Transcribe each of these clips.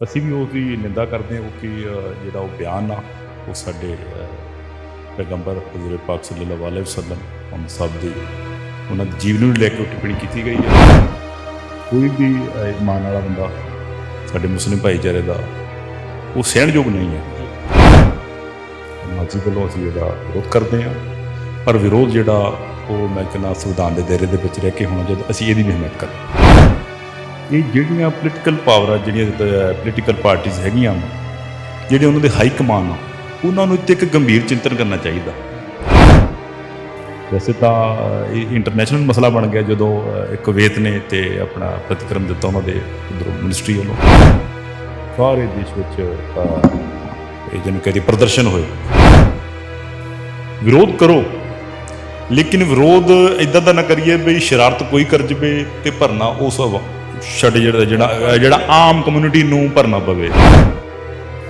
ਅਸੀਂ ਵੀ ਉਸ ਦੀ ਨਿੰਦਾ ਕਰਦੇ ਹਾਂ ਕਿਉਂਕਿ ਜਿਹੜਾ ਉਹ ਬਿਆਨ ਆ ਉਹ ਸਾਡੇ ਪੈਗੰਬਰ ਹਜ਼ੂਰ ਪਾਕ ਸੱਲੱਲਾਹੁ ਅਲੈਹਿ ਵਸੱਲਮ ਮੁਹੰਮਦ ਸਾਹਿਬ ਦੀ ਉਹਨਾਂ ਦੀ ਜੀਵਨ ਨੂੰ ਲੈ ਕੇ ਟਿੱਪਣੀ ਕੀਤੀ ਗਈ ਹੈ। ਕੋਈ ਵੀ ਅ, ਇਮਾਨ ਵਾਲਾ ਬੰਦਾ ਸਾਡੇ ਮੁਸਲਿਮ ਭਾਈਚਾਰੇ ਦਾ ਉਹ ਸਹਿਣਯੋਗ ਨਹੀਂ ਹੈ। ਮਾਜੀ ਵੱਲੋਂ ਅਸੀਂ ਇਹਦਾ ਵਿਰੋਧ ਕਰਦੇ ਹਾਂ ਪਰ ਵਿਰੋਧ ਜਿਹੜਾ ਉਹ ਮੈਂ ਕਹਿੰਦਾ ਸੰਵਿਧਾਨ ਦੇ ਦਾਇਰੇ ਦੇ ਵਿੱਚ ਰਹਿ ਕੇ ਹੋਣਾ ਚਾਹੀਦਾ ਅਸੀਂ ਇਹਦੀ ਵੀ ਹਮਾਇਤ ਕਰਦੇ ਇਹ ਜਿਹੜੀਆਂ ਪੋਲੀਟੀਕਲ ਪਾਵਰਾਂ ਜਿਹੜੀਆਂ ਪੋਲੀਟੀਕਲ ਪਾਰਟੀਆਂ ਹੈਗੀਆਂ ਜਿਹੜੇ ਉਹਨਾਂ ਦੇ ਹਾਈ ਕਮਾਨ ਆ ਉਹਨਾਂ ਨੂੰ ਇੱਥੇ ਇੱਕ ਗੰਭੀਰ ਚਿੰਤਨ ਕਰਨਾ ਚਾਹੀਦਾ। ਵੈਸੇ ਤਾਂ ਇਹ ਇੰਟਰਨੈਸ਼ਨਲ ਮਸਲਾ ਬਣ ਗਿਆ ਜਦੋਂ ਅ, ਇੱਕ ਕੁਵੈਤ ਨੇ ਤੇ ਆਪਣਾ ਪ੍ਰਤੀਕਰਮ ਦਿੱਤਾ ਉਹਨਾਂ ਦੇ ਉਧਰੋਂ ਮਿਨਿਸਟਰੀ ਵੱਲੋਂ। ਸਾਰੇ ਦੇਸ਼ ਵਿੱਚ ਇਹ ਜਿਹਨੂੰ ਕਹਿੰਦੇ ਪ੍ਰਦਰਸ਼ਨ ਹੋਏ। ਵਿਰੋਧ ਕਰੋ ਲੇਕਿਨ ਵਿਰੋਧ ਇਦਾਂ ਦਾ ਨਾ ਕਰੀਏ ਵੀ ਸ਼ਰਾਰਤ ਕੋਈ ਕਰ ਜਵੇ ਤੇ ਭਰਨਾ ਉਸ ਵ- ਛੱਡ ਜਿਹੜਾ ਜਿਹੜਾ ਜਿਹੜਾ ਆਮ ਕਮਿਊਨਿਟੀ ਨੂੰ ਭਰਨਾ ਪਵੇ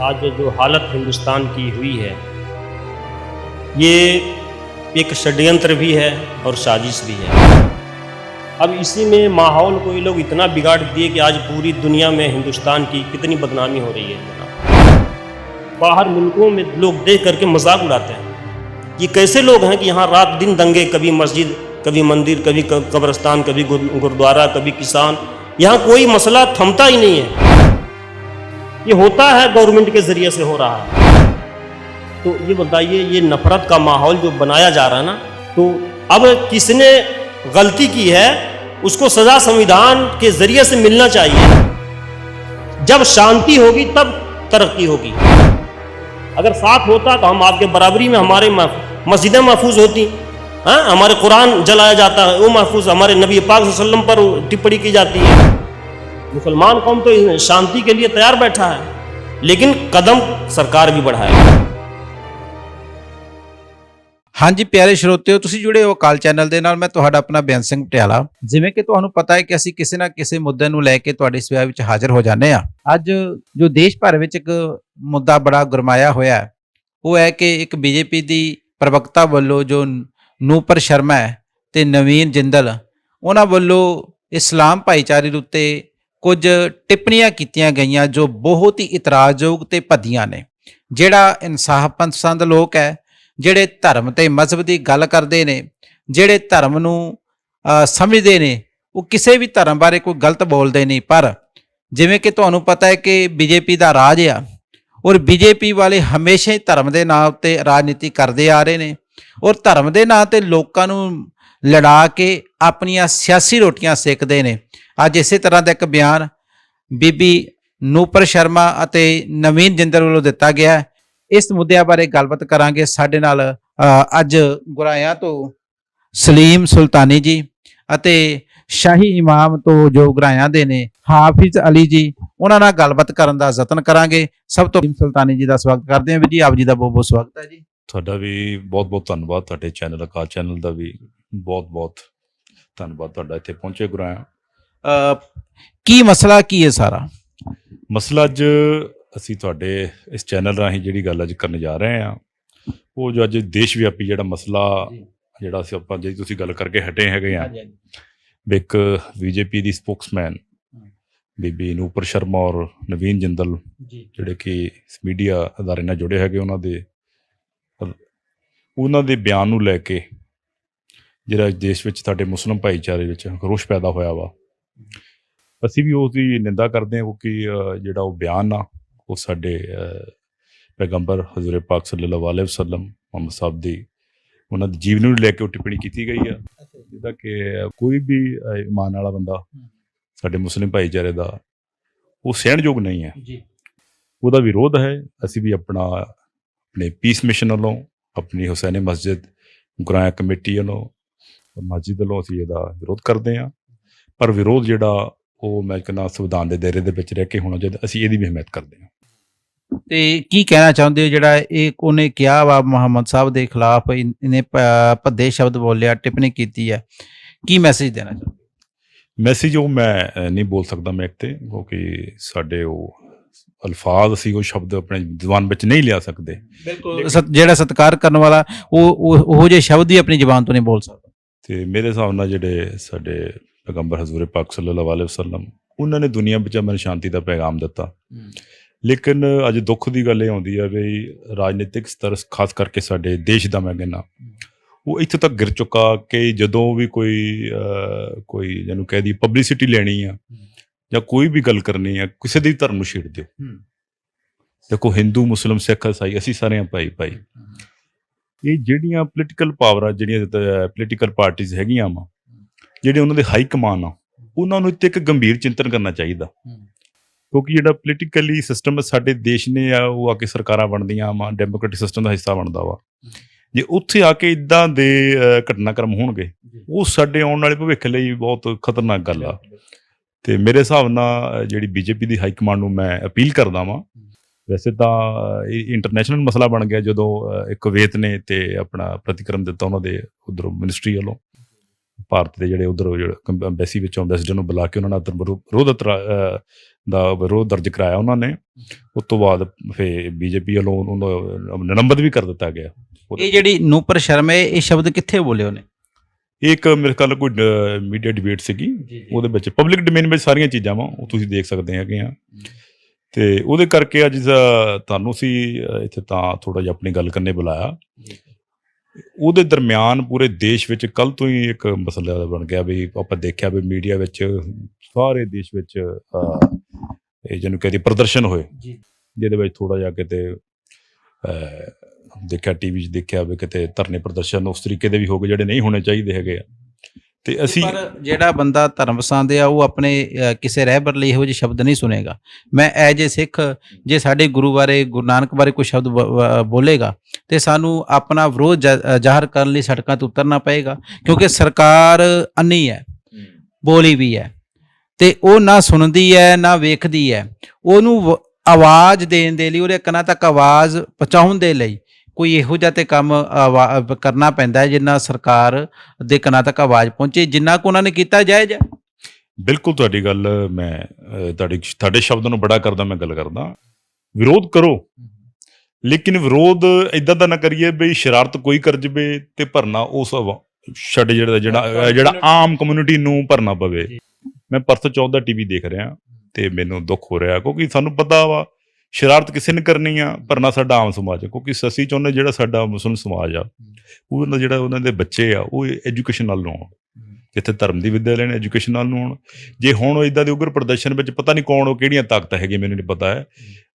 आज जो हालत हिंदुस्तान की हुई है ये एक षड्यंत्र भी है और साजिश भी है अब इसी में माहौल को ये लोग इतना बिगाड़ दिए कि आज पूरी दुनिया में हिंदुस्तान की कितनी बदनामी हो रही है जनाब बाहर मुल्कों में लोग देख करके मजाक उड़ाते हैं ये कैसे लोग हैं कि यहाँ रात दिन दंगे कभी मस्जिद कभी मंदिर कभी क- कब्रिस्तान कभी गुर- गुरुद्वारा कभी किसान यहाँ कोई मसला थमता ही नहीं है। ये होता है गवर्नमेंट के ज़रिए से हो रहा है। तो ये बताइए, ये नफरत का माहौल जो बनाया जा रहा है ना तो अब किसने गलती की है, उसको सजा संविधान के ज़रिए से मिलना चाहिए। जब शांति होगी, तब तरक्की होगी। अगर साथ होता तो हम आपके बराबरी में हमारे मस्जिदें महफूज होती। हाँ हमारे कुरान जलाया जाता है वो महफूज हमारे नबी पाक सल्लल्लाहु अलैहि वसल्लम पर टिप्पणी की जाती है मुसलमान कौम तो शांति के लिए तैयार बैठा है लेकिन कदम सरकार भी बढ़ाए ਹਾਂਜੀ ਪਿਆਰੇ ਸਰੋਤਿਓ ਤੁਸੀਂ ਜੁੜੇ ਹੋ ਅਕਾਲ ਚੈਨਲ ਦੇ ਨਾਲ ਮੈਂ ਤੁਹਾਡਾ ਆਪਣਾ ਬਿਆਨ ਸਿੰਘ ਪਟਿਆਲਾ ਜਿਵੇਂ ਕਿ ਤੁਹਾਨੂੰ ਪਤਾ ਹੈ ਕਿ ਅਸੀਂ ਕਿਸੇ ਨਾ ਕਿਸੇ ਮੁੱਦੇ ਨੂੰ ਲੈ ਕੇ ਤੁਹਾਡੀ ਸੇਵਾ ਵਿੱਚ ਹਾਜ਼ਰ ਹੋ ਜਾਂਦੇ ਆ ਅੱਜ ਜੋ ਦੇਸ਼ ਭਰ ਵਿੱਚ ਇੱਕ ਮੁੱਦਾ ਬੜਾ ਗਰਮਾਇਆ ਹੋਇਆ ਹੈ ਉਹ ਹੈ ਕਿ ਇੱਕ ਬੀਜੇਪੀ ਦੀ ਪ੍ਰਵਕਤਾ ਵੱਲੋਂ ਜੋ ਨੂਪਰ ਸ਼ਰਮਾ ਹੈ ਤੇ ਨਵੀਨ ਜਿੰਦਲ। ਉਹਨਾਂ ਵੱਲੋਂ ਇਸਲਾਮ ਭਾਈਚਾਰੇ ਦੇ ਉੱਤੇ ਕੁਝ ਟਿੱਪਣੀਆਂ ਕੀਤੀਆਂ ਗਈਆਂ ਜੋ ਬਹੁਤ ਹੀ ਇਤਰਾਜ਼ਯੋਗ ਤੇ ਭੱਦੀਆਂ ਨੇ। ਜਿਹੜਾ ਇਨਸਾਫ ਪਸੰਦ ਲੋਕ ਹੈ, ਜਿਹੜੇ ਧਰਮ ਤੇ ਮਜ਼ਹਬ ਦੀ ਗੱਲ ਕਰਦੇ ਨੇ, ਜਿਹੜੇ ਧਰਮ ਨੂੰ ਸਮਝਦੇ ਨੇ, ਉਹ ਕਿਸੇ ਵੀ ਧਰਮ ਬਾਰੇ ਕੋਈ ਗਲਤ ਬੋਲਦੇ ਨਹੀਂ। ਪਰ ਜਿਵੇਂ ਕਿ ਤੁਹਾਨੂੰ ਪਤਾ ਹੈ ਕਿ ਬੀਜੇਪੀ ਦਾ ਰਾਜ ਆ, ਔਰ ਬੀਜੇਪੀ ਵਾਲੇ ਹਮੇਸ਼ਾ ਹੀ ਧਰਮ ਦੇ ਨਾਂ ਉੱਤੇ ਰਾਜਨੀਤੀ ਕਰਦੇ ਆ ਰਹੇ ਨੇ। ਔਰ ਧਰਮ ਦੇ ਨਾਂ ਤੇ ਲੋਕਾਂ ਨੂੰ ਲੜਾ ਕੇ ਆਪਣੀਆਂ ਸਿਆਸੀ ਰੋਟੀਆਂ ਸੇਕਦੇ ਨੇ। ਅੱਜ ਇਸੇ ਤਰ੍ਹਾਂ ਦਾ ਇੱਕ ਬਿਆਨ ਬੀਬੀ ਨੂਪਰ ਸ਼ਰਮਾ ਅਤੇ ਨਵੀਨ ਜਿੰਦਰ ਵੱਲੋਂ ਦਿੱਤਾ ਗਿਆ ਇਸ ਮੁੱਦਿਆਂ ਬਾਰੇ ਗੱਲਬਾਤ ਕਰਾਂਗੇ। ਸਾਡੇ ਨਾਲ ਅੱਜ ਗੁਰਾਇਆ ਤੋਂ ਸਲੀਮ ਸੁਲਤਾਨੀ ਜੀ ਅਤੇ ਸ਼ਾਹੀ ਇਮਾਮ ਤੋਂ ਜੋ ਗੁਰਾਇਆ ਦੇ ਨੇ, ਹਾਫਿਜ਼ ਅਲੀ ਜੀ, ਉਹਨਾਂ ਨਾਲ ਗੱਲਬਾਤ ਕਰਨ ਦਾ ਯਤਨ ਕਰਾਂਗੇ। ਸਭ ਤੋਂ ਸਲੀਮ ਸੁਲਤਾਨੀ ਜੀ ਦਾ ਸਵਾਗਤ ਕਰਦੇ ਹਾਂ। ਵੀ ਜੀ, ਆਪ ਜੀ ਦਾ ਬਹੁਤ ਬਹੁਤ ਸਵਾਗਤ ਹੈ ਜੀ। ਤੁਹਾਡਾ ਵੀ ਬਹੁਤ-ਬਹੁਤ ਧੰਨਵਾਦ ਤੁਹਾਡੇ ਚੈਨਲ ਅਕਾਲ ਚੈਨਲ ਦਾ ਵੀ ਬਹੁਤ-ਬਹੁਤ ਧੰਨਵਾਦ ਤੁਹਾਡਾ ਇੱਥੇ ਪਹੁੰਚੇ ਗੁਰਾਇਆ ਕੀ ਮਸਲਾ ਕੀ ਹੈ ਸਾਰਾ? ਮਸਲਾ ਅੱਜ ਅਸੀਂ ਤੁਹਾਡੇ ਇਸ ਚੈਨਲ ਰਾਹੀਂ ਜਿਹੜੀ ਗੱਲ ਅੱਜ ਕਰਨ ਜਾ ਰਹੇ ਹਾਂ ਉਹ ਜੋ ਅੱਜ ਦੇਸ਼ ਵਿਆਪੀ ਜਿਹੜਾ ਮਸਲਾ ਜੀ। ਜਿਹੜਾ ਅਸੀਂ ਆਪਾਂ ਜਿਹੜੀ ਤੁਸੀਂ ਗੱਲ ਕਰਕੇ ਹਟੇ ਹੈਗੇ ਆ ਵੀ ਇੱਕ ਬੀਜੇਪੀ ਦੀ ਸਪੋਕਸਮੈਨ ਬੀਬੀ ਨੂਪਰ ਸ਼ਰਮਾ ਔਰ ਨਵੀਨ ਜਿੰਦਲ ਜੀ। ਜਿਹੜੇ ਕਿ ਇਸ ਮੀਡੀਆ ਅਦਾਰੇ ਨਾਲ ਜੁੜੇ ਹੈਗੇ ਉਹਨਾਂ ਦੇ ਉਹਨਾਂ ਦੇ ਬਿਆਨ ਨੂੰ ਲੈ ਕੇ ਜਿਹੜਾ ਦੇਸ਼ ਵਿੱਚ ਸਾਡੇ ਮੁਸਲਮ ਭਾਈਚਾਰੇ ਵਿੱਚ ਰੋਸ਼ ਪੈਦਾ ਹੋਇਆ ਵਾ। ਅਸੀਂ ਵੀ ਉਸ ਦੀ ਨਿੰਦਾ ਕਰਦੇ ਹਾਂ ਕਿਉਂਕਿ ਜਿਹੜਾ ਉਹ ਬਿਆਨ ਆ ਉਹ ਸਾਡੇ ਪੈਗੰਬਰ ਹਜ਼ੂਰ ਪਾਕ ਸੱਲੱਲਾਹੁ ਅਲੈਹਿ ਵਸੱਲਮ ਮੁਹੰਮਦ ਸਾਹਿਬ ਦੀ ਉਹਨਾਂ ਦੇ ਜੀਵਨ ਨੂੰ ਲੈ ਕੇ ਟਿੱਪਣੀ ਕੀਤੀ ਗਈ ਆ। ਜਿਹਦਾ ਕਿ ਕੋਈ ਵੀ ਇਮਾਨ ਵਾਲਾ ਬੰਦਾ ਸਾਡੇ ਮੁਸਲਿਮ ਭਾਈਚਾਰੇ ਦਾ ਉਹ ਸਹਿਣਯੋਗ ਨਹੀਂ ਹੈ। ਜੀ। ਉਹਦਾ ਵਿਰੋਧ ਹੈ। ਅਸੀਂ ਵੀ ਆਪਣਾ ਆਪਣੇ ਪੀਸ ਮਿਸ਼ਨ ਵੱਲੋਂ ਆਪਣੀ ਹੁਸੈਨੀ ਮਸਜਿਦ ਗੁਰਾਇਆ ਕਮੇਟੀ ਵੱਲੋਂ ਮਸਜਿਦ ਵੱਲੋਂ ਅਸੀਂ ਇਹਦਾ ਵਿਰੋਧ ਕਰਦੇ ਹਾਂ। ਪਰ ਵਿਰੋਧ ਜਿਹੜਾ ਉਹ ਮੈਂ ਕਹਿੰਦਾ ਸੰਵਿਧਾਨ ਦੇ ਦਾਇਰੇ ਦੇ ਵਿੱਚ ਰਹਿ ਕੇ ਹੋਣਾ ਚਾਹੀਦਾ ਅਸੀਂ ਇਹਦੀ ਵੀ ਹਮਾਇਤ ਕਰਦੇ ਹਾਂ। ਤੇ ਕੀ ਕਹਿਣਾ ਚਾਹੁੰਦੇ ਹੋ ਜਿਹੜਾ ਇਹ ਉਹਨੇ ਕਿਹਾ ਵਾ ਮੁਹੰਮਦ ਸਾਹਿਬ ਦੇ ਖਿਲਾਫ ਇਹਨੇ ਭੱਦੇ ਸ਼ਬਦ ਬੋਲਿਆ ਟਿੱਪਣੀ ਕੀਤੀ ਹੈ। ਕੀ ਮੈਸੇਜ ਦੇਣਾ ਚਾਹੁੰਦੇ ਮੈਸੇਜ ਉਹ ਮੈਂ ਨਹੀਂ ਬੋਲ ਸਕਦਾ ਮੈਂ ਤੇ ਕਿਉਂਕਿ ਸਾਡੇ ਉਹ ਅਲਫਾਜ਼ ਅਸੀਂ ਉਹ ਸ਼ਬਦ ਆਪਣੇ ਜ਼ੁਬਾਨ ਵਿੱਚ ਨਹੀਂ ਲਿਆ ਸਕਦੇ। ਜਿਹੜਾ ਸਤਿਕਾਰ ਕਰਨ ਵਾਲਾ ਉਹ ਉਹ- ਜਿਹੇ ਸ਼ਬਦ ਹੀ ਆਪਣੀ ਜ਼ੁਬਾਨ ਤੋਂ ਨਹੀਂ ਬੋਲ ਸਕਦਾ। ਤੇ ਮੇਰੇ ਹਿਸਾਬ ਨਾਲ ਜਿਹੜੇ ਸਾਡੇ ਪੈਗੰਬਰ ਹਜ਼ੂਰ ਪਾਕ ਸੱਲੱਲਾਹੁ ਅਲੈਹਿ ਵਸੱਲਮ ਉਹਨਾਂ ਨੇ ਦੁਨੀਆ ਵਿੱਚ ਅਮਨ ਸ਼ਾਂਤੀ ਦਾ ਪੈਗਾਮ ਦਿੱਤਾ। ਲੇਕਿਨ ਅੱਜ ਦੁੱਖ ਦੀ ਗੱਲ ਇਹ ਆਉਂਦੀ ਹੈ ਵੀ ਰਾਜਨੀਤਿਕ ਸਤਰ ਖਾਸ ਕਰਕੇ ਸਾਡੇ ਦੇਸ਼ ਦਾ ਮੈਂ ਕਹਿੰਦਾ ਉਹ ਇੱਥੇ ਤੱਕ ਗਿਰ ਚੁੱਕਾ ਕਿ ਜਦੋਂ ਵੀ ਕੋਈ ਅਹ, ਕੋਈ ਜਿਹਨੂੰ ਕਹਿ ਦੀ ਪਬਲਿਸਿਟੀ ਲੈਣੀ ਆ ਜਾਂ ਕੋਈ ਵੀ ਗੱਲ ਕਰਨੀ ਆ ਕਿਸੇ ਦੇ ਵੀ ਧਰਮ ਨੂੰ ਛੇੜ ਦਿਓ। ਦੇਖੋ ਹਿੰਦੂ ਮੁਸਲਮ ਸਿੱਖ ਈਸਾਈ ਅਸੀਂ ਸਾਰੇ ਆ ਭਾਈ। ਭਾਈ ਇਹ ਜਿਹੜੀਆਂ ਪੋਲੀਟੀਕਲ ਪਾਵਰਾਂ ਜਿਹੜੀਆਂ ਪੋਲੀਟੀਕਲ ਪਾਰਟੀਆਂ ਹੈਗੀਆਂ ਵਾ ਜਿਹੜੇ ਉਹਨਾਂ ਦੇ ਹਾਈ ਕਮਾਨ ਆ ਉਹਨਾਂ ਨੂੰ ਇੱਥੇ ਇੱਕ ਗੰਭੀਰ ਚਿੰਤਨ ਕਰਨਾ ਚਾਹੀਦਾ। ਕਿਉਂਕਿ ਜਿਹੜਾ ਪੋਲੀਟੀਕਲੀ ਸਿਸਟਮ ਸਾਡੇ ਦੇਸ਼ ਨੇ ਆ ਉਹ ਆ ਕੇ ਸਰਕਾਰਾਂ ਬਣਦੀਆਂ ਵਾ ਡੈਮੋਕ੍ਰੈਟਿਕ ਸਿਸਟਮ ਦਾ ਹਿੱਸਾ ਬਣਦਾ ਵਾ। ਜੇ ਉੱਥੇ ਆ ਕੇ ਇਦਾਂ ਦੇ ਘਟਨਾਕ੍ਰਮ ਹੋਣਗੇ ਉਹ ਸਾਡੇ ਆਉਣ ਵਾਲੇ ਭਵਿੱਖ ਲਈ ਬਹੁਤ ਖਤਰਨਾਕ ਗੱਲ ਆ। ਤੇ ਮੇਰੇ ਹਿਸਾਬ ਨਾਲ ਅਹ, ਜਿਹੜੀ ਬੀਜੇਪੀ ਦੀ ਹਾਈ ਕਮਾਂਡ ਨੂੰ ਮੈਂ ਅਪੀਲ ਕਰਦਾ ਵਾਂ। ਵੈਸੇ ਤਾਂ ਇਹ ਇੰਟਰਨੈਸ਼ਨਲ ਮਸਲਾ ਬਣ ਗਿਆ ਜਦੋਂ ਇੱਕ ਕੁਵੈਤ ਨੇ ਤੇ ਆਪਣਾ ਪ੍ਰਤੀਕਰਮ ਦਿੱਤਾ ਉਹਨਾਂ ਦੇ ਉਧਰੋਂ ਮਿਨਿਸਟਰੀ ਵੱਲੋਂ। ਭਾਰਤ ਦੇ ਜਿਹੜੇ ਉਧਰ ਜਿਹੜਾ ਐਮਬੈਸੀ ਵਿੱਚੋਂ ਐਮਬੈਸਡਰ ਨੂੰ ਬੁਲਾ ਕੇ ਉਹਨਾਂ ਨਾਲ ਵਿਰੋਧ ਦਾ ਵਿਰੋਧ ਦਰਜ ਕਰਾਇਆ ਉਹਨਾਂ ਨੇ। ਉਸ ਤੋਂ ਬਾਅਦ ਫੇ ਬੀਜੇਪੀ ਵੱਲੋਂ ਉਹਨੂੰ ਨਿਲੰਬਤ ਵੀ ਕਰ ਦਿੱਤਾ ਗਿਆ। ਇਹ ਜਿਹੜੀ ਨੂਪਰ ਸ਼ਰਮਾ ਹੈ ਇਹ ਸ਼ਬਦ ਕਿੱਥੇ ਬੋਲੇ ਉਹਨੇ? ਇਹ ਇੱਕ ਮੇਰੇ ਖਿਆਲ ਕੋਈ ਮੀਡੀਆ ਡਿਬੇਟ ਸੀਗੀ। ਉਹਦੇ ਵਿੱਚ ਪਬਲਿਕ ਡੋਮੇਨ ਵਿੱਚ ਸਾਰੀਆਂ ਚੀਜ਼ਾਂ ਵਾ ਉਹ ਤੁਸੀਂ ਦੇਖ ਸਕਦੇ ਹੈਗੇ ਆ। ਤੇ ਉਹਦੇ ਕਰਕੇ ਅੱਜ ਤੁਹਾਨੂੰ ਸੀ ਇੱਥੇ ਤਾਂ ਥੋੜਾ ਜਿਹਾ ਆਪਣੀ ਗੱਲ ਕਰਨੇ ਬੁਲਾਇਆ। ਉਹਦੇ ਦਰਮਿਆਨ ਪੂਰੇ ਦੇਸ਼ ਵਿੱਚ ਕੱਲ ਤੋਂ ਹੀ ਇੱਕ ਮਸਲਾ ਬਣ ਗਿਆ ਵੀ ਆਪਾਂ ਦੇਖਿਆ ਵੀ ਮੀਡੀਆ ਵਿੱਚ ਸਾਰੇ ਦੇਸ਼ ਵਿੱਚ ਇਹ ਜਿਹਨੂੰ ਕਹਿੰਦੇ ਪ੍ਰਦਰਸ਼ਨ ਹੋਏ। ਜਿਹਦੇ ਵਿੱਚ ਥੋੜਾ ਜਿਹਾ ਕਿਤੇ ਦੇਖਿਆ ਟੀਵੀ 'ਚ ਦੇਖਿਆ ਵੀ ਕਿਤੇ ਧਰਨੇ ਪ੍ਰਦਰਸ਼ਨ ਉਸ ਤਰੀਕੇ ਦੇ ਵੀ ਹੋ ਗਏ ਜਿਹੜੇ ਨਹੀਂ ਹੋਣੇ ਚਾਹੀਦੇ ਹੈਗੇ ਆ। ਤੇ ਅਸੀਂ ਪਰ ਜਿਹੜਾ ਬੰਦਾ ਧਰਮ ਪਸੰਦ ਆ ਉਹ ਆਪਣੇ ਕਿਸੇ ਰਹਿਬਰ ਲਈ ਇਹੋ ਜਿਹੇ ਸ਼ਬਦ ਨਹੀਂ ਸੁਨੇਗਾ ਮੈਂ ਐਜ ਏ ਸਿੱਖ ਜੇ ਸਾਡੇ ਗੁਰੂ ਬਾਰੇ ਗੁਰੂ ਨਾਨਕ ਬਾਰੇ ਕੋਈ ਸ਼ਬਦ ਬੋਲੇਗਾ ਤੇ ਸਾਨੂੰ ਆਪਣਾ ਵਿਰੋਧ ਜ਼ਾਹਰ ਕਰਨ ਲਈ ਸੜਕਾਂ ਤੇ ਉਤਰਨਾ ਪਏਗਾ ਕਿਉਂਕਿ ਸਰਕਾਰ ਅੰਨੀ ਹੈ ਬੋਲੀ ਵੀ ਹੈ ਤੇ ਉਹ ਨਾ ਸੁਣਦੀ ਹੈ ਨਾ ਵੇਖਦੀ ਹੈ। ਉਹਨੂੰ ਆਵਾਜ਼ ਦੇਣ ਦੇ ਲਈ ਉਹਦੇ ਕੰਨਾਂ ਤੱਕ ਆਵਾਜ਼ ਪਹੁੰਚਾਉਣ ਦੇ ਲਈ ਕੋਈ ਇਹੋ ਜਿਹਾ ਤੇ ਕੰਮ ਕਰਨਾ ਪੈਂਦਾ ਹੈ ਜਿੰਨਾ ਸਰਕਾਰ ਦੇ ਕੰਨਾਂ ਤੱਕ ਆਵਾਜ਼ ਪਹੁੰਚੇ ਜਿੰਨਾ ਕੁ ਉਹਨਾਂ ਨੇ ਕੀਤਾ ਜਾਇਜ਼ ਹੈ? ਬਿਲਕੁਲ ਤੁਹਾਡੀ ਗੱਲ ਮੈਂ ਤੁਹਾਡੀ ਤੁਹਾਡੇ ਸ਼ਬਦਾਂ ਨੂੰ ਬੜਾ ਕਰਦਾ ਮੈਂ ਗੱਲ ਕਰਦਾ। ਵਿਰੋਧ ਕਰੋ। ਲੇਕਿਨ ਵਿਰੋਧ ਇਦਾਂ ਦਾ ਨਾ ਕਰੀਏ ਵੀ ਸ਼ਰਾਰਤ ਕੋਈ ਕਰ ਜਵੇ ਤੇ ਭਰਨਾ ਉਸ ਛੱਡ ਜਿਹੜਾ ਜਿਹੜਾ ਜਿਹੜਾ ਆਮ ਕਮਿਊਨਿਟੀ ਨੂੰ ਭਰਨਾ ਪਵੇ। ਮੈਂ ਪਰਸੋਂ ਚੌਥ ਦਾ ਟੀਵੀ ਦੇਖ ਰਿਹਾ ਤੇ ਮੈਨੂੰ ਦੁੱਖ ਹੋ ਰਿਹਾ ਕਿਉਂਕਿ ਸਾਨੂੰ ਪਤਾ ਵਾ ਸ਼ਰਾਰਤ ਕਿਸੇ ਨੇ ਕਰਨੀ ਆ ਭਰਨਾ ਸਾਡਾ ਆਮ ਸਮਾਜ ਹੈ ਕਿਉਂਕਿ ਅਸੀਂ ਚਾਹੁੰਦੇ ਜਿਹੜਾ ਸਾਡਾ ਮੁਸਲਮ ਸਮਾਜ ਆ ਉਹਨਾਂ ਜਿਹੜਾ ਉਹਨਾਂ ਦੇ ਬੱਚੇ ਆ ਉਹ ਐਜੂਕੇਸ਼ਨ ਨਾਲ ਨੂੰ ਜਿੱਥੇ ਧਰਮ ਦੀ ਵਿੱਦਿਆ ਲੈਣ ਐਜੂਕੇਸ਼ਨ ਨਾਲ ਨੂੰ ਜੇ ਹੁਣ ਉਹ ਇਦਾਂ ਦੇ ਉਗਰ ਪ੍ਰਦਰਸ਼ਨ ਵਿੱਚ ਪਤਾ ਨਹੀਂ ਕੌਣ ਉਹ ਕਿਹੜੀਆਂ ਤਾਕਤਾਂ ਹੈਗੀਆਂ ਮੈਨੂੰ ਨਹੀਂ ਪਤਾ ਹੈ।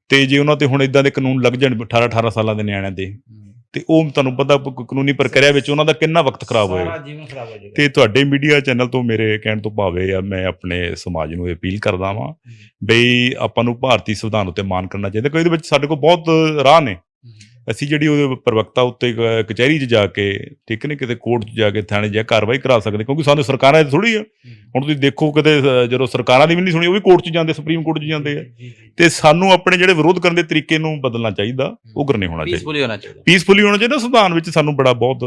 ਤੇ ਜੇ ਉਹਨਾਂ ਤੇ ਹੁਣ ਇਦਾਂ ਦੇ ਕਾਨੂੰਨ ਲੱਗ ਜਾਣ 18 18 ਸਾਲਾਂ ਦੇ ਨਿਆਣਿਆਂ ਦੇ ਤੇ ਉਹ ਤੁਹਾਨੂੰ ਪਤਾ ਪ- ਕਾਨੂੰਨੀ ਪ੍ਰਕਿਰਿਆ ਵਿੱਚ ਉਹਨਾਂ ਦਾ ਕਿੰਨਾ ਵਕਤ ਖਰਾਬ ਹੋਏਗਾ ਜੀਵਨ ਖਰਾਬ ਹੋ ਜਾਏਗਾ। ਤੇ ਤੁਹਾਡੇ ਮੀਡੀਆ ਚੈਨਲ ਤੋਂ ਮੇਰੇ ਕਹਿਣ ਤੋਂ ਭਾਵੇਂ ਆ ਮੈਂ ਆਪਣੇ ਸਮਾਜ ਨੂੰ ਅਪੀਲ ਕਰਦਾ ਵਾਂ ਬਈ ਆਪਾਂ ਨੂੰ ਭਾਰਤੀ ਸੰਵਿਧਾਨ ਉੱਤੇ ਮਾਨ ਕਰਨਾ ਚਾਹੀਦਾ ਕਿਉਂਕਿ ਇਹਦੇ ਵਿੱਚ ਸਾਡੇ ਕੋਲ ਬਹੁਤ ਰਾਹ ਨੇ। ਅਸੀਂ ਜਿਹੜੀ ਉਹਦੇ ਪ੍ਰਵਕਤਾ ਉੱਤੇ ਕ- ਕਚਹਿਰੀ 'ਚ ਜਾ ਕੇ ਠੀਕ ਨੇ ਕਿਤੇ ਕੋਰਟ 'ਚ ਜਾ ਕੇ ਥਾਣੇ 'ਚ ਜਾ ਕੇ ਕਾਰਵਾਈ ਕਰਾ ਸਕਦੇ ਕਿਉਂਕਿ ਸਾਨੂੰ ਸਰਕਾਰਾਂ ਦੀ ਥੋੜੀ ਆ। ਹੁਣ ਤੁਸੀਂ ਦੇਖੋ ਕਿਤੇ ਜਦੋਂ ਸਰਕਾਰਾਂ ਦੀ ਵੀ ਨਹੀਂ ਸੁਣੀ ਉਹ ਵੀ ਕੋਰਟ 'ਚ ਜਾਂਦੇ ਸੁਪਰੀਮ ਕੋਰਟ 'ਚ ਜਾਂਦੇ ਆ। ਤੇ ਸਾਨੂੰ ਆਪਣੇ ਜਿਹੜੇ ਵਿਰੋਧ ਕਰਨ ਦੇ ਤਰੀਕੇ ਨੂੰ ਬਦਲਣਾ ਚਾਹੀਦਾ ਉਹ ਕਰਨੇ ਹੋਣਾ ਚਾਹੀਦਾ। ਪੀਸਫੁਲੀ ਹੋਣਾ ਚਾਹੀਦਾ। ਪੀਸਫੁਲੀ ਹੋਣਾ ਚਾਹੀਦਾ ਸੰਵਿਧਾਨ ਵਿੱਚ ਸਾਨੂੰ ਬੜਾ ਬਹੁਤ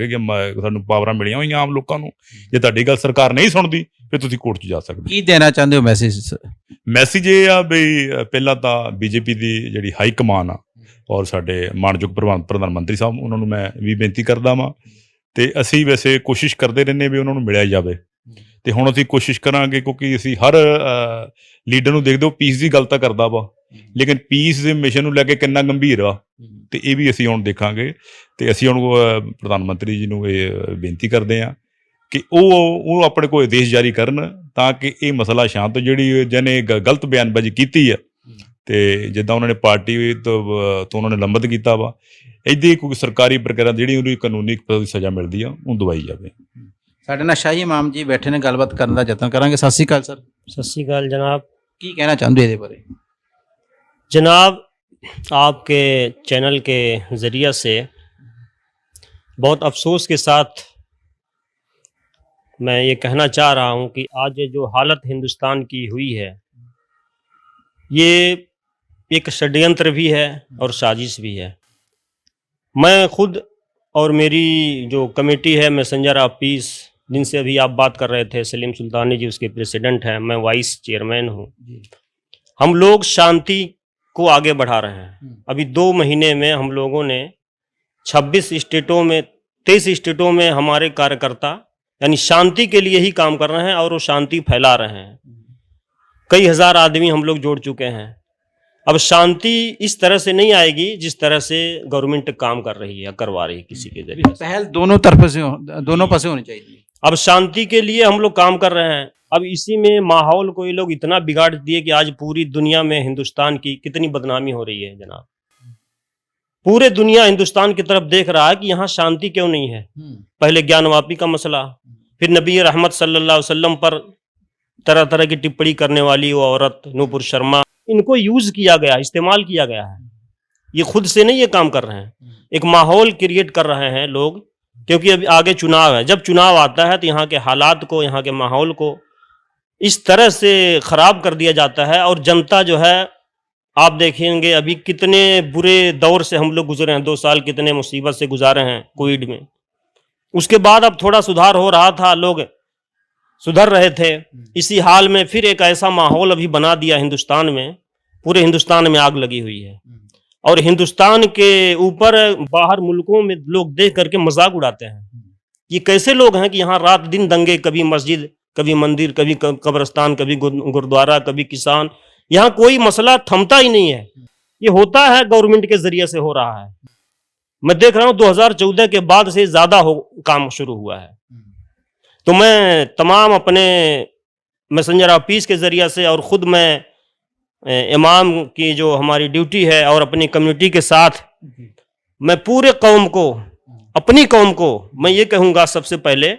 ਹੈਗੇ ਮ- ਸਾਨੂੰ ਪਾਵਰਾਂ ਮਿਲੀਆਂ ਹੋਈਆਂ ਆਮ ਲੋਕਾਂ ਨੂੰ। ਜੇ ਤੁਹਾਡੀ ਗੱਲ ਸਰਕਾਰ ਨਹੀਂ ਸੁਣਦੀ ਫਿਰ ਤੁਸੀਂ ਕੋਰਟ 'ਚ ਜਾ ਸਕਦੇ ਕੀ ਦੇਣਾ ਚਾਹੁੰਦੇ ਹੋ ਮੈਸੇਜ ਮੈਸੇਜ ਇਹ ਆ ਅਹ, ਪਹਿਲਾਂ ਤਾਂ ਬੀਜੇਪੀ ਦੀ ਜਿਹੜੀ ਹਾਈ ਕਮਾਨ ਆ ਔਰ ਸਾਡੇ ਮਾਨਯੋਗ ਪ੍ਰਧਾਨ ਪ੍ਰਧਾਨ ਮੰਤਰੀ ਸਾਹਿਬ, ਉਹਨਾਂ ਨੂੰ ਮੈਂ ਵੀ ਬੇਨਤੀ ਕਰਦਾ ਵਾਂ ਤੇ ਅਸੀਂ ਵੈਸੇ ਕੋਸ਼ਿਸ਼ ਕਰਦੇ ਰਹਿੰਦੇ ਵੀ ਉਹਨਾਂ ਨੂੰ ਮਿਲਿਆ ਜਾਵੇ। ਤੇ ਹੁਣ ਅਸੀਂ ਕੋਸ਼ਿਸ਼ ਕਰਾਂਗੇ ਕਿਉਂਕਿ ਅਸੀਂ ਹਰ ਲੀਡਰ ਨੂੰ ਦੇਖਦੇ ਹੋ ਪੀਸ ਦੀ ਗੱਲ ਤਾਂ ਕਰਦਾ ਵਾ। ਲੇਕਿਨ ਪੀਸ ਦੇ ਮਿਸ਼ਨ ਨੂੰ ਲੈ ਕੇ ਕਿੰਨਾ ਗੰਭੀਰ ਆ। ਤੇ ਇਹ ਵੀ ਅਸੀਂ ਹੁਣ ਦੇਖਾਂਗੇ। ਤੇ ਅਸੀਂ ਹੁਣ ਪ੍ਰਧਾਨ ਮੰਤਰੀ ਜੀ ਨੂੰ ਇਹ ਬੇਨਤੀ ਕਰਦੇ ਹਾਂ ਕਿ ਉਹ ਉਹ ਆਪਣੇ ਕੋਲ ਆਦੇਸ਼ ਜਾਰੀ ਕਰਨ ਤਾਂ ਕਿ ਇਹ ਮਸਲਾ ਸ਼ਾਂਤ ਜਿਹੜੀ ਜਿਹਨੇ ਗ- ਗਲਤ ਬਿਆਨਬਾਜ਼ੀ ਕੀਤੀ ਆ ਤੇ ਜਿੱਦਾਂ ਉਹਨਾਂ ਨੇ ਪਾਰਟੀ ਤੋਂ ਅਹ, ਤੋਂ ਉਹਨਾਂ ਨੇ ਲੰਬਤ ਕੀਤਾ ਵਾ ਏਦਾਂ ਹੀ ਕੋਈ ਸਰਕਾਰੀ ਪ੍ਰਕਿਰਿਆ ਜਿਹੜੀ ਉਹਨੂੰ ਕਾਨੂੰਨੀ ਸਜ਼ਾ ਮਿਲਦੀ ਆ ਉਹ ਦਵਾਈ ਜਾਵੇ ਸਾਡੇ ਨਾਲ ਸ਼ਾਹੀ ਇਮਾਮ ਜੀ ਬੈਠੇ ਨੇ ਗੱਲਬਾਤ ਕਰਨ ਦਾ ਯਤਨ ਕਰਾਂਗੇ ਸਤਿ ਸ਼੍ਰੀ ਅਕਾਲ ਸਰ सत श्रीकाल जनाब ਕੀ ਕਹਿਣਾ ਚਾਹੁੰਦੇ ਹੋ ਇਹਦੇ ਬਾਰੇ जनाब आपके चैनल के ज़रिए से बहुत अफसोस के साथ मैं ये कहना चाह रहा हूँ कि आज ये जो हालत हिंदुस्तान की हुई है ये एक षड्यंत्र भी है और साजिश भी है। मैं खुद और मेरी जो कमेटी है मैसेंजर ऑफ़ पीस जिनसे अभी आप बात कर रहे थे सलीम सुल्तानी जी उसके प्रेसिडेंट हैं मैं वाइस चेयरमैन हूँ। हम लोग शांति को आगे बढ़ा रहे हैं। अभी दो महीने में हम लोगों ने 26 स्टेटों में 23 स्टेटों में हमारे कार्यकर्ता यानी शांति के लिए ही काम कर रहे हैं और वो शांति फैला रहे हैं। कई हज़ार आदमी हम लोग जोड़ चुके हैं। अब शांति इस तरह से नहीं आएगी जिस तरह से गवर्नमेंट काम कर रही है करवा रही है किसी के ज़रिए। पहल दोनों तरफ़ से दोनों पास होनी चाहिए। अब शांति के लिए हम लोग काम कर रहे हैं। अब इसी में माहौल को ये लोग इतना बिगाड़ दिए कि आज पूरी दुनिया में हिंदुस्तान की कितनी बदनामी हो रही है जनाब। पूरे दुनिया हिंदुस्तान की तरफ़ देख रहा है कि यहाँ शांति क्यों नहीं है। हम्म। पहले ज्ञानवापी का मसला फिर नबी रहमत सल्लल्लाहु अलैहि वसल्लम पर तरह तरह की टिप्पणी करने वाली वो औरत नूपुर शर्मा इनको यूज़ किया गया इस्तेमाल किया गया है। ये खुद से नहीं ये काम कर रहे हैं। एक माहौल क्रिएट कर रहे हैं लोग क्योंकि अभी आगे चुनाव है। जब चुनाव आता है तो यहाँ के हालात को यहाँ के माहौल को इस तरह से खराब कर दिया जाता है और जनता जो है आप देखेंगे अभी कितने बुरे दौर से हम लोग गुजरे हैं। दो साल कितने मुसीबत से गुजारे हैं कोविड में। उसके बाद अब थोड़ा सुधार हो रहा था लोग सुधर रहे थे। इसी हाल में फिर एक ऐसा माहौल अभी बना दिया हिंदुस्तान में। पूरे हिंदुस्तान में आग लगी हुई है। और हिंदुस्तान के ऊपर बाहर मुल्कों में लोग देख करके मज़ाक उड़ाते हैं। ये कैसे लोग हैं कि यहाँ रात दिन दंगे कभी मस्जिद कभी मंदिर कभी कब्रस्तान कभी गुरुद्वारा कभी किसान। यहाँ कोई मसला थमता ही नहीं है। ये होता है गवर्नमेंट के ज़रिए से हो रहा है। मैं देख रहा हूँ 2014 के बाद से ज़्यादा हो काम शुरू हुआ है। तो मैं तमाम अपने मैसेंजर ऑफ़ पीस के ज़रिए से और ख़ुद मैं इमाम की जो हमारी ड्यूटी है और अपनी कम्युनिटी के साथ मैं पूरे कौम को अपनी कौम को मैं ये कहूँगा सबसे पहले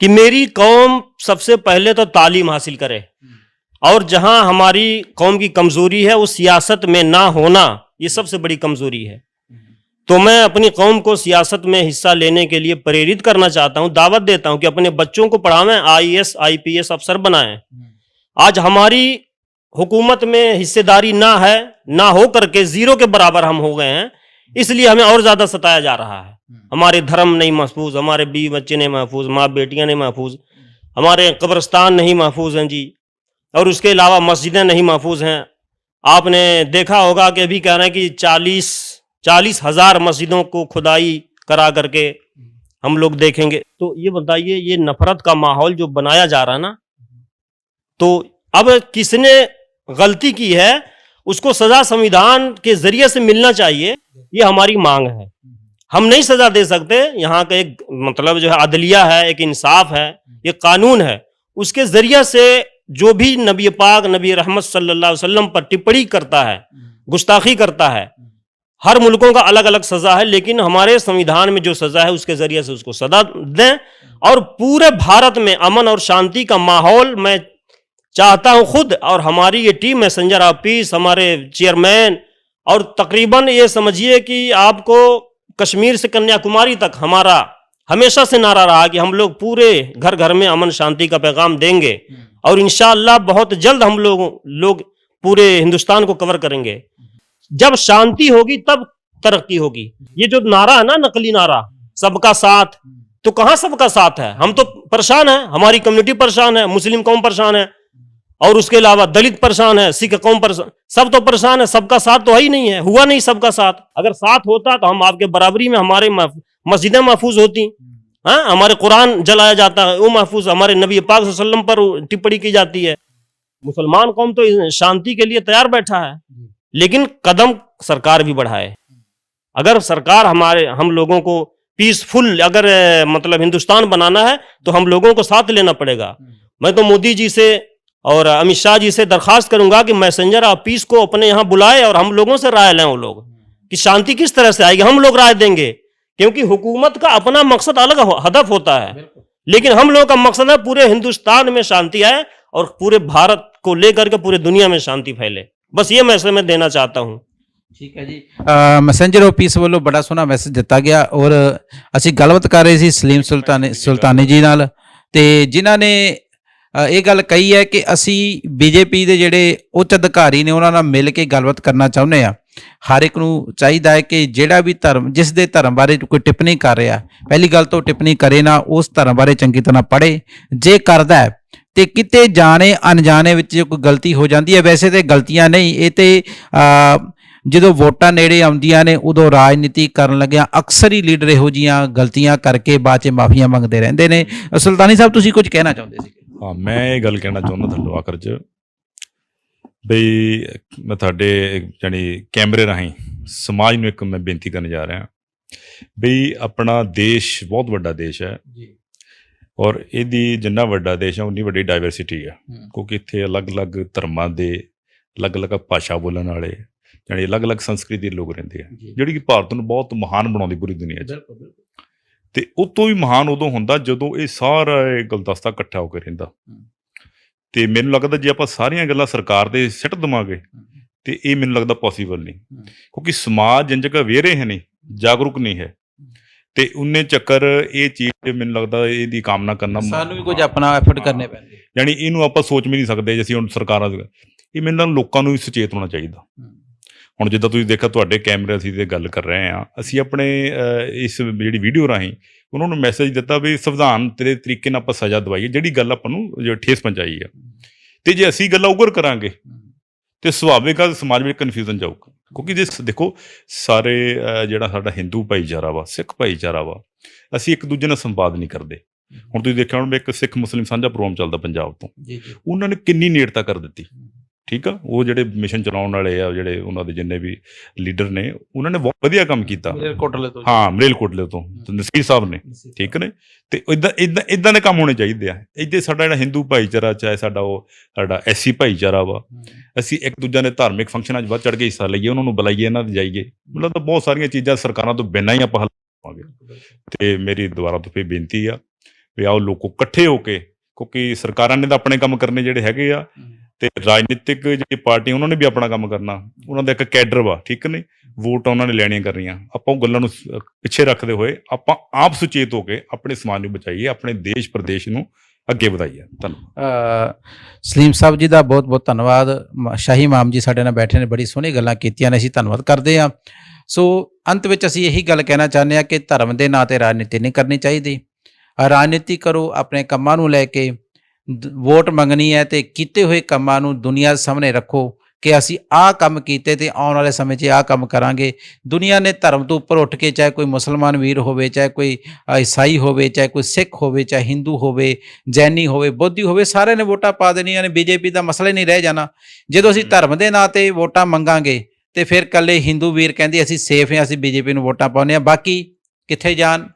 कि मेरी कौम सबसे पहले तो तालीम हासिल करे। और जहाँ हमारी कौम की कमज़ोरी है उस सियासत में ना होना ये सबसे बड़ी कमज़ोरी है। तो मैं अपनी कौम को सियासत में हिस्सा लेने के लिए प्रेरित करना चाहता हूँ, दावत देता हूँ कि अपने बच्चों को पढ़ावें आईएएस आईपीएस अफसर बनाएँ। आज हमारी हुकूमत में हिस्सेदारी ना है, ना हो करके ज़ीरो के बराबर हम हो गए हैं, इसलिए हमें और ज़्यादा सताया जा रहा है। हमारे धर्म नहीं महफूज, हमारे बीवी बच्चे नहीं महफूज, माँ बेटियाँ नहीं महफूज, हमारे कब्रस्तान नहीं महफूज हैं जी, और उसके अलावा मस्जिदें नहीं महफूज हैं। आपने देखा होगा कि अभी कह रहे हैं कि चालीस चालीस हज़ार मस्जिदों को खुदाई करा करके हम लोग देखेंगे। तो ये बताइए, ये नफरत का माहौल जो बनाया जा रहा ना तो अब किसने गलती की है, उसको सजा संविधान के ज़रिए से मिलना चाहिए, ये हमारी मांग है। हम नहीं सजा दे सकते, यहाँ का एक मतलब जो है अदलिया है, एक इंसाफ है, ये कानून है, उसके ज़रिए से जो भी नबी पाक, नबी रहमत सल्लल्लाहु अलैहि वसल्लम पर टिप्पणी करता है, गुस्ताखी करता है हर मुल्कों का अलग अलग सजा है लेकिन हमारे संविधान में जो सजा है उसके ज़रिए से उसको सजा दें। और पूरे भारत में अमन और शांति का माहौल मैं चाहता हूँ खुद और हमारी ये टीम मैसेंजर ऑफ़ पीस हमारे चेयरमैन और तकरीबन ये समझिए कि आपको कश्मीर से कन्याकुमारी तक हमारा हमेशा से नारा रहा कि हम लोग पूरे घर घर में अमन शांति का पैगाम देंगे। और इंशाअल्लाह बहुत जल्द हम लोग लोग पूरे हिंदुस्तान को कवर करेंगे। जब शांति होगी, तब तरक्की होगी। ये जो नारा है ना, नकली नारा, सबका साथ। तो कहाँ सबका साथ है? हम तो परेशान है, हमारी कम्युनिटी परेशान है, मुस्लिम कौम परेशान है, और उसके अलावा दलित परेशान है, सिख कौम परेशान, सब तो परेशान है, सबका साथ तो है ही नहीं है, हुआ नहीं सबका साथ। अगर साथ होता तो हम आपके बराबरी में हमारे मस्जिदें महफूज होती। हाँ हमारे कुरान जलाया जाता है, वो महफूज, हमारे नबी पाक पर टिप्पणी की जाती है। मुसलमान कौम तो शांति के लिए तैयार बैठा है। लेकिन कदम सरकार भी बढ़ाए। अगर सरकार हमारे हम लोगों को पीसफुल अगर मतलब हिंदुस्तान बनाना है तो हम लोगों को साथ लेना पड़ेगा। मैं तो मोदी जी से और अमित शाह जी से दरखास्त करूँगा कि मैसेंजर ऑफ़ पीस को अपने यहाँ बुलाए और हम लोगों से राय लें वो लोग कि शांति किस तरह से आएगी हम लोग राय देंगे। क्योंकि हुकूमत का अपना मकसद अलग हो- हदफ होता है। लेकिन हम लोगों का मकसद है पूरे हिंदुस्तान में शांति आए और पूरे भारत को लेकर के पूरे दुनिया में शांति फैले। बस ये मैसेज मैं देना चाहता हूँ ਠੀਕ ਹੈ ਜੀ ਮੈਸੇਂਜਰ ਆਫ ਪੀਸ ਵੱਲੋਂ ਬੜਾ ਸੋਹਣਾ ਮੈਸੇਜ ਦਿੱਤਾ ਗਿਆ ਔਰ ਅਸੀਂ ਗੱਲਬਾਤ ਕਰ ਰਹੇ ਸੀ ਸਲੀਮ ਸੁਲਤਾਨੀ ਸੁਲਤਾਨੀ ਜੀ ਨਾਲ ਤੇ ਜਿਨ੍ਹਾਂ ਨੇ ਅ, ਇਹ ਗੱਲ ਕਹੀ ਹੈ ਕਿ ਅਸੀਂ ਬੀਜੇਪੀ ਦੇ ਜਿਹੜੇ ਉੱਚ ਅਧਿਕਾਰੀ ਨੇ ਉਹਨਾਂ ਨਾਲ ਮਿਲ ਕੇ ਗੱਲਬਾਤ ਕਰਨਾ ਚਾਹੁੰਦੇ ਆ ਹਰ ਇੱਕ ਨੂੰ ਚਾਹੀਦਾ ਹੈ ਕਿ ਜਿਹੜਾ ਵੀ ਧਰਮ ਜਿਸ ਦੇ ਧਰਮ ਬਾਰੇ ਕੋਈ ਟਿੱਪਣੀ ਕਰ ਰਿਹਾ ਪਹਿਲੀ ਗੱਲ ਤਾਂ ਉਹ ਟਿੱਪਣੀ ਕਰੇ ਨਾ ਉਸ ਧਰਮ ਬਾਰੇ ਚੰਗੀ ਤਰ੍ਹਾਂ ਪੜ੍ਹੇ ਜੇ ਕਰਦਾ ਹੈ ਤੇ ਕਿਤੇ ਜਾਣੇ ਅਣਜਾਣੇ ਵਿੱਚ ਕੋਈ ਗਲਤੀ ਹੋ ਜਾਂਦੀ ਹੈ ਵੈਸੇ ਤੇ ਗਲਤੀਆਂ ਨਹੀਂ ਇਹ ਤੇ ਜਦੋਂ ਵੋਟਾਂ ਨੇੜੇ ਆਉਂਦੀਆਂ ਨੇ ਉਦੋਂ ਰਾਜਨੀਤੀ ਕਰਨ ਲੱਗਿਆ ਅਕਸਰ ਹੀ ਲੀਡਰ ਇਹੋ ਜੀਆਂ ਗਲਤੀਆਂ ਕਰਕੇ ਬਾਅਦ ਚ ਮਾਫੀਆਂ ਮੰਗਦੇ ਰਹਿੰਦੇ ਨੇ। ਸੁਲਤਾਨੀ ਸਾਹਿਬ ਤੁਸੀਂ ਕੁਝ ਕਹਿਣਾ ਚਾਹੁੰਦੇ ਸੀ ਹਾਂ ਮੈਂ ਇਹ ਗੱਲ ਕਹਿਣਾ ਚਾਹੁੰਦਾ ਤੁਹਾਨੂੰ ਆਖਰ 'ਚ ਬਈ ਮੈਂ ਤੁਹਾਡੇ ਜਾਣੀ ਕੈਮਰੇ ਰਾਹੀਂ ਸਮਾਜ ਨੂੰ ਇੱਕ ਮੈਂ ਬੇਨਤੀ ਕਰਨ ਜਾ ਰਿਹਾ। ਬਈ ਆਪਣਾ ਦੇਸ਼ ਬਹੁਤ ਵੱਡਾ ਦੇਸ਼ ਹੈ। ਜੀ। ਔਰ ਇਹਦੀ ਜਿੰਨਾ ਵੱਡਾ ਦੇਸ਼ ਹੈ ਉਨੀ ਵੱਡੀ ਡਾਈਵਰਸਿਟੀ ਹੈ। ਕਿਉਂਕਿ ਇੱਥੇ ਅਲੱਗ-ਅਲੱਗ ਧਰਮਾਂ ਦੇ ਅਲੱਗ-ਅਲੱਗ ਭਾਸ਼ਾ ਬੋਲਣ ਵਾਲੇ ਜਾਣੀ ਅਲੱਗ-ਅਲੱਗ ਸੰਸਕ੍ਰਿਤੀ ਦੇ ਲੋਕ ਰਹਿੰਦੇ ਆ। ਜਿਹੜੀ ਕਿ ਭਾਰਤ ਨੂੰ ਬਹੁਤ ਮਹਾਨ ਬਣਾਉਂਦੀ ਪੂਰੀ ਦੁਨੀਆ 'ਚ। ਤੇ ਉਹ ਤੋਂ ਵੀ ਮਹਾਨ ਉਦੋਂ ਹੁੰਦਾ ਜਦੋਂ ਇਹ ਸਾਰਾ ਇਹ ਗੁਲਦਸਤਾ ਇਕੱਠਾ ਹੋ ਕੇ ਰਹਿੰਦਾ। ਤੇ ਮੈਨੂੰ ਲੱਗਦਾ ਜੇ ਆਪਾਂ ਸਾਰੀਆਂ ਗੱਲਾਂ ਸਰਕਾਰ ਦੇ ਸਿੱਟ ਦਵਾਂਗੇ ਤੇ ਇਹ ਮੈਨੂੰ ਲੱਗਦਾ ਪੋਸੀਬਲ ਨਹੀਂ। ਕਿਉਂਕਿ ਸਮਾਜ ਜਿੰਨ ਜਗ੍ਹਾ ਵੇਰੇ ਹੈ ਨਹੀਂ ਜਾਗਰੂਕ ਨਹੀਂ ਹੈ। ਤੇ ਉਨੇ ਚੱਕਰ ਇਹ ਚੀਜ਼ ਮੈਨੂੰ ਲੱਗਦਾ ਇਹਦੀ ਕਾਮਨਾ ਕਰਨਾ ਸਾਨੂੰ ਵੀ ਕੁਝ ਆਪਣਾ ਐਫਰਟ ਕਰਨੇ ਪੈਣਗੇ ਯਾਨੀ ਇਹਨੂੰ ਆਪਾਂ ਸੋਚ ਵੀ ਨਹੀਂ ਸਕਦੇ ਜੇ ਅਸੀਂ ਹੁਣ ਸਰਕਾਰਾਂ ਦੇ ਇਹ ਮੈਨੂੰ ਲੋਕਾਂ ਨੂੰ ਵੀ ਸੁਚੇਤ ਹੋਣਾ ਚਾਹੀਦਾ। ਹੁਣ ਜਿੱਦਾਂ ਤੁਸੀਂ ਦੇਖਿਆ ਤੁਹਾਡੇ ਕੈਮਰੇ ਅਸੀਂ ਤੇ ਗੱਲ ਕਰ ਰਹੇ ਆ ਅਸੀਂ ਆਪਣੇ ਇਸ ਜਿਹੜੀ ਵੀਡੀਓ ਰਾਹੀਂ ਉਹਨਾਂ ਨੂੰ ਮੈਸੇਜ ਦਿੱਤਾ ਵੀ ਸੰਵਿਧਾਨ ਤੇਰੇ ਤਰੀਕੇ ਨਾਲ ਆਪਾਂ ਸਜ਼ਾ ਦਵਾਈਏ ਜਿਹੜੀ ਗੱਲ ਆਪਾਂ ਨੂੰ ਜੋ ਠੇਸ ਪਹੁੰਚਾਈ ਆ। ਤੇ ਜੇ ਅਸੀਂ ਗੱਲਾਂ ਉਗਰ ਕਰਾਂਗੇ ਤੇ ਸੁਭਾਵਿਕ ਆ ਸਮਾਜ ਵਿੱਚ ਕਨਫਿਊਜ਼ਨ ਜਾਊਗਾ। ਕਿਉਂਕਿ ਜੇ ਦੇਖੋ ਸਾਰੇ ਜਿਹੜਾ ਸਾਡਾ ਹਿੰਦੂ ਭਾਈਚਾਰਾ ਵਾ ਸਿੱਖ ਭਾਈਚਾਰਾ ਵਾ ਅਸੀਂ ਇੱਕ ਦੂਜੇ ਨਾਲ ਸੰਵਾਦ ਨਹੀਂ ਕਰਦੇ। ਹੁਣ ਤੁਸੀਂ ਦੇਖਿਆ ਹੁਣ ਇੱਕ ਸਿੱਖ ਮੁਸਲਿਮ ਸਾਂਝਾ ਪ੍ਰੋਗਰਾਮ ਚੱਲਦਾ ਪੰਜਾਬ ਤੋਂ। ਜੀ ਜੀ। ਉਹਨਾਂ ਨੇ ਕਿੰਨੀ ਨੇੜਤਾ ਕਰ ਦਿੱਤੀ। ਠੀਕ ਆ? ਉਹ ਜਿਹੜੇ ਮਿਸ਼ਨ ਚਲਾਉਣ ਵਾਲੇ ਆ ਜਿਹੜੇ ਉਹਨਾਂ ਦੇ ਜਿੰਨੇ ਵੀ ਲੀਡਰ ਨੇ ਉਹਨਾਂ ਨੇ ਬਹੁਤ ਵਧੀਆ ਕੰਮ ਕੀਤਾ। ਮੇਰੇ ਕੋਟਲੇ ਤੋਂ। ਹਾਂ ਮਰੇਲਕੋਟਲੇ ਤੋਂ। ਨਸੀਰ ਸਾਹਿਬ ਨੇ ਠੀਕ ਨੇ? ਤੇ ਇਦਾਂ ਇਦਾਂ ਇਦਾਂ ਦੇ ਕੰਮ ਹੋਣੇ ਚਾਹੀਦੇ ਆ। ਇੱਥੇ ਸਾਡਾ ਜਿਹੜਾ ਹਿੰਦੂ ਭਾਈਚਾਰਾ ਚਾਹੇ ਸਾਡਾ ਉਹ ਸਾਡਾ ਐਸੀ ਭਾਈਚਾਰਾ ਵਾ ਅਸੀਂ ਇੱਕ ਦੂਜੇ ਦੇ ਧਾਰਮਿਕ ਫੰਕਸ਼ਨਾਂ 'ਚ ਵੱਧ ਚੜ ਕੇ ਹਿੱਸਾ ਲਈਏ ਉਹਨਾਂ ਨੂੰ ਬੁਲਾਈਏ ਇਹਨਾਂ ਦੇ ਜਾਈਏ। ਮਤਲਬ ਤਾਂ ਬਹੁਤ ਸਾਰੀਆਂ ਚੀਜ਼ਾਂ ਸਰਕਾਰਾਂ ਤੋਂ ਬਿਨਾਂ ਹੀ ਆਪਾਂ ਹੱਲ ਪਾਵਾਂਗੇ। ਤੇ ਮੇਰੀ ਦੁਬਾਰਾ ਤੋਂ ਫੇਰ ਬੇਨਤੀ ਆ ਵੀ ਆਓ ਲੋਕੋ ਇਕੱਠੇ ਹੋ ਕੇ ਕਿਉਂਕਿ ਸਰਕਾਰਾਂ ਨੇ ਤਾਂ ਆਪਣੇ ਕੰਮ ਕਰਨੇ ਜਿਹੜੇ ਹੈਗੇ ਆ। ਤੇ ਰਾਜਨੀਤਿਕ ਜਿਹੜੀ ਪਾਰਟੀ, ਉਹਨਾਂ ਨੇ ਵੀ ਆਪਣਾ ਕੰਮ ਕਰਨਾ। ਉਹਨਾਂ ਦਾ ਇੱਕ ਕੈਡਰ ਵਾ, ਠੀਕ ਨੇ ਵੋਟ ਉਹਨਾਂ ਨੇ ਲੈਣੀਆਂ ਕਰਨੀਆਂ। ਆਪਾਂ ਉਹ ਗੱਲਾਂ ਨੂੰ ਪਿੱਛੇ ਰੱਖਦੇ ਹੋਏ ਆਪਾਂ ਆਪ ਸੁਚੇਤ ਹੋ ਕੇ ਆਪਣੇ ਸਮਾਜ ਨੂੰ ਬਚਾਈਏ, ਆਪਣੇ ਦੇਸ਼, ਪ੍ਰਦੇਸ਼ ਨੂੰ ਅੱਗੇ ਵਧਾਈਏ। ਧੰਨਵਾਦ। ਸਲੀਮ ਸਾਹਿਬ ਜੀ ਦਾ ਬਹੁਤ ਬਹੁਤ ਧੰਨਵਾਦ। ਸ਼ਾਹੀ ਮਾਮ ਜੀ ਸਾਡੇ ਨਾਲ ਬੈਠੇ ਨੇ, ਬੜੀ ਸੋਹਣੀ ਗੱਲਾਂ ਕੀਤੀਆਂ ਨੇ, ਅਸੀਂ ਧੰਨਵਾਦ ਕਰਦੇ ਹਾਂ। ਸੋ, ਅੰਤ ਵਿੱਚ ਅਸੀਂ ਇਹੀ ਗੱਲ ਕਹਿਣਾ ਚਾਹੁੰਦੇ ਹਾਂ ਕਿ ਧਰਮ ਦੇ ਨਾਂ ਤੇ ਰਾਜਨੀਤੀ ਨਹੀਂ ਕਰਨੀ ਚਾਹੀਦੀ। ਰਾਜਨੀਤੀ ਕਰੋ, ਆਪਣੇ ਕੰਮਾਂ ਨੂੰ ਲੈ ਕੇ ਵੋਟ ਮੰਗਣੀ ਹੈ ਤੇ ਕੀਤੇ ਹੋਏ ਕੰਮਾਂ ਨੂੰ ਦੁਨੀਆ ਸਾਹਮਣੇ ਰੱਖੋ ਕਿ ਅਸੀਂ ਆਹ ਕੰਮ ਕੀਤੇ ਤੇ ਆਉਣ ਵਾਲੇ ਸਮੇਂ 'ਚ ਆਹ ਕੰਮ ਕਰਾਂਗੇ। ਦੁਨੀਆ ਨੇ ਧਰਮ ਤੋਂ ਉੱਪਰ ਉੱਠ ਕੇ ਚਾਹੇ ਕੋਈ ਮੁਸਲਮਾਨ ਵੀਰ ਹੋਵੇ ਚਾਹੇ ਕੋਈ ਈਸਾਈ ਹੋਵੇ ਚਾਹੇ ਕੋਈ ਸਿੱਖ ਹੋਵੇ ਚਾਹੇ ਹਿੰਦੂ ਹੋਵੇ ਜੈਨੀ ਹੋਵੇ ਬੋਧੀ ਹੋਵੇ ਸਾਰਿਆਂ ਨੇ ਵੋਟਾਂ ਪਾ ਦੇਣੀਆਂ ਨੇ। ਬੀਜੇਪੀ ਦਾ ਮਸਲਾ ਹੀ ਨਹੀਂ ਰਹਿ ਜਾਣਾ। ਜਦੋਂ ਅਸੀਂ ਧਰਮ ਦੇ ਨਾਂ ਤੇ ਵੋਟਾਂ ਮੰਗਾਂਗੇ ਤੇ ਫਿਰ ਕੱਲੇ ਹਿੰਦੂ ਵੀਰ ਕਹਿੰਦੇ ਅਸੀਂ ਸੇਫ ਹਾਂ ਅਸੀਂ ਬੀਜੇਪੀ ਨੂੰ ਵੋਟਾਂ ਪਾਉਂਦੇ ਹਾਂ। ਬਾਕੀ ਕਿੱਥੇ ਜਾਣ?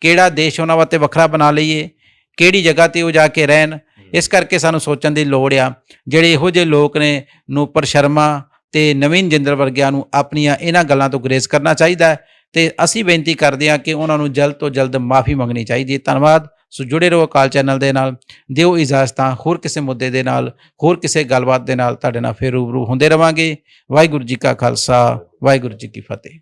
ਕਿਹੜਾ ਦੇਸ਼ ਉਹਨਾਂ ਵਾਸਤੇ ਵੱਖਰਾ ਬਣਾ ਲਈਏ? ਕਿਹੜੀ ਜਗ੍ਹਾ ਤੇ ਉਹ ਜਾ ਕੇ ਰਹਿਣ? ਇਸ ਕਰਕੇ ਸਾਨੂੰ ਸੋਚਣ ਦੀ ਲੋੜ ਆ, ਜਿਹੜੇ ਇਹੋ ਜਿਹੇ ਲੋਕ ਨੇ ਨੂਪਰ ਸ਼ਰਮਾ ਤੇ ਨਵੀਨ ਜਿੰਦਰ ਵਰਗਿਆਂ ਨੂੰ ਆਪਣੀਆਂ ਇਹਨਾਂ ਗੱਲਾਂ ਤੋਂ ਗੁਰੇਜ਼ ਕਰਨਾ ਚਾਹੀਦਾ ਹੈ ਤੇ ਅਸੀਂ ਬੇਨਤੀ ਕਰਦੇ ਹਾਂ ਕਿ ਉਹਨਾਂ ਨੂੰ ਜਲਦ ਤੋਂ ਜਲਦ ਮਾਫੀ ਮੰਗਣੀ ਚਾਹੀਦੀ ਹੈ। ਧੰਨਵਾਦ। ਸੋ ਜੁੜੇ ਰਹੋ ਅਕਾਲ ਚੈਨਲ ਦੇ ਨਾਲ, ਦਿਓ ਇਜਾਜ਼ਤਾਂ, ਹੋਰ ਕਿਸੇ ਮੁੱਦੇ ਦੇ ਨਾਲ, ਹੋਰ ਕਿਸੇ ਗੱਲਬਾਤ ਦੇ ਨਾਲ ਤੁਹਾਡੇ ਨਾਲ ਫੇਰ ਰੂਬਰੂ ਹੁੰਦੇ ਰਵਾਂਗੇ। ਵਾਹਿਗੁਰੂ ਜੀ ਕਾ ਖਾਲਸਾ, ਵਾਹਿਗੁਰੂ ਜੀ ਕੀ ਫਤਿਹ।